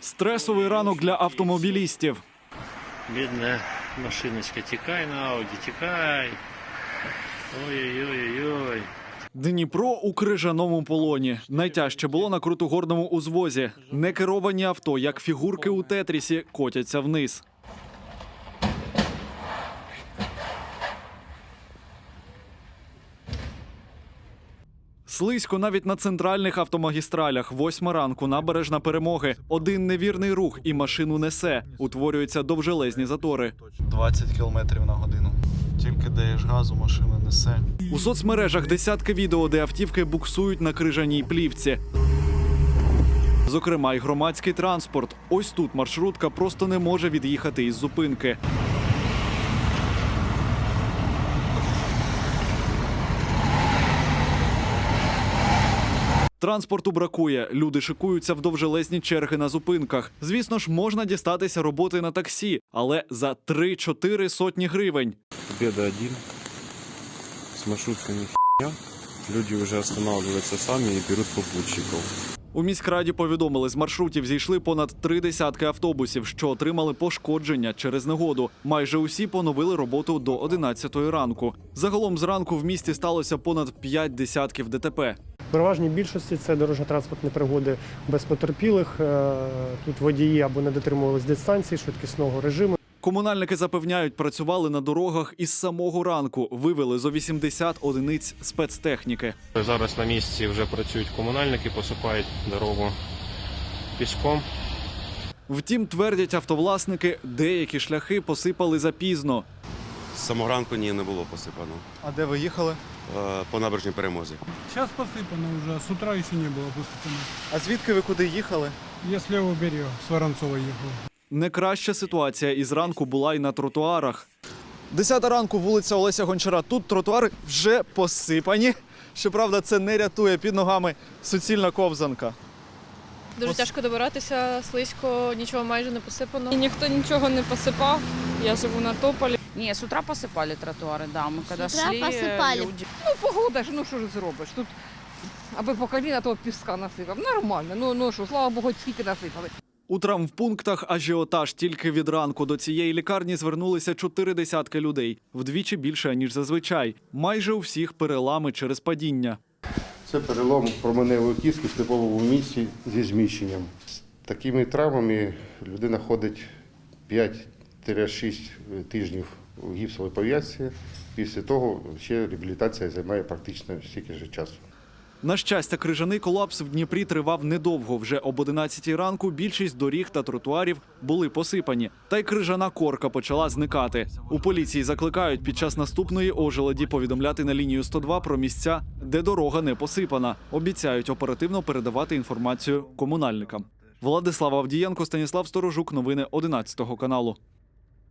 Стресовий ранок для автомобілістів. Бідна машиночка, тікай на Ауді, тікай. Ой-ой-ой-ой. Дніпро у крижаному полоні. Найтяжче було на крутогорному узвозі. Некеровані авто, як фігурки у тетрісі, котяться вниз. Слизько навіть на центральних автомагістралях. Восьма ранку набережна перемоги. Один невірний рух і машину несе. Утворюються довжелезні затори. 20 км на годину. Тільки даєш газу, машина несе. У соцмережах десятки відео, де автівки буксують на крижаній плівці. Зокрема, й громадський транспорт. Ось тут маршрутка просто не може від'їхати із зупинки. Транспорту бракує. Люди шикуються в довжелезні черги на зупинках. Звісно ж, можна дістатися роботи на таксі, але за 3-4 сотні гривень. Победа один. С маршрутками хуйня. Люди уже останавливаются сами и берут попутчиков. У міськраді повідомили, з маршрутів зійшли понад три десятки автобусів, що отримали пошкодження через негоду. Майже усі поновили роботу до 11 ранку. Загалом зранку в місті сталося понад п'ять десятків ДТП. В переважній більшості це дорожньо-транспортні пригоди без потерпілих. Е, Тут водії або не дотримувались дистанції, швидкісного режиму. Комунальники запевняють, працювали на дорогах із самого ранку. Вивели зо 80 одиниць спецтехніки. Зараз на місці вже працюють комунальники, посипають дорогу піском. Втім, твердять автовласники, деякі шляхи посипали запізно. З самого ранку ні, не було посипано. А де ви їхали? Е, По набережній перемозі. Сейчас посыпано уже, а с утра еще не было посыпано. А звідки ви куди їхали? Я с левого берега, с Воронцова ехал. Не краща ситуація із ранку була й на тротуарах. Десята ранку, вулиця Олеся Гончара. Тут тротуари вже посипані. Щоправда, це не рятує під ногами суцільна ковзанка. Дуже тяжко добиратися, слизько, нічого майже не посипано. І ніхто нічого не посипав. Я живу на тополі. Не, с утра посыпали тротуары, да. Мы когда утра шли, э, посыпали. люди... Ну, погода ж, ну що ж зробиш? Тут аби по коліна того піска насипав. Нормально. Ну, ну що, слава Богу, скільки насипали. У травмпунктах ажіотаж тільки від ранку до цієї лікарні звернулися чотири десятки людей, вдвічі більше ніж зазвичай. Майже у всіх перелами через падіння. Це перелом променевої кістки в степовому місці зі зміщенням. З такими травмами людина ходить 5-6 тижнів у гіпсовій пов'язці. Після того ще реабілітація займає практично стільки ж часу. На щастя, крижаний колапс в Дніпрі тривав недовго. Вже об 11 ранку більшість доріг та тротуарів були посипані. Та й крижана корка почала зникати. У поліції закликають під час наступної ожеледі повідомляти на лінію 102 про місця, де дорога не посипана. Обіцяють оперативно передавати інформацію комунальникам. Владислав Авдієнко, Станіслав Сторожук. Новини 11 каналу.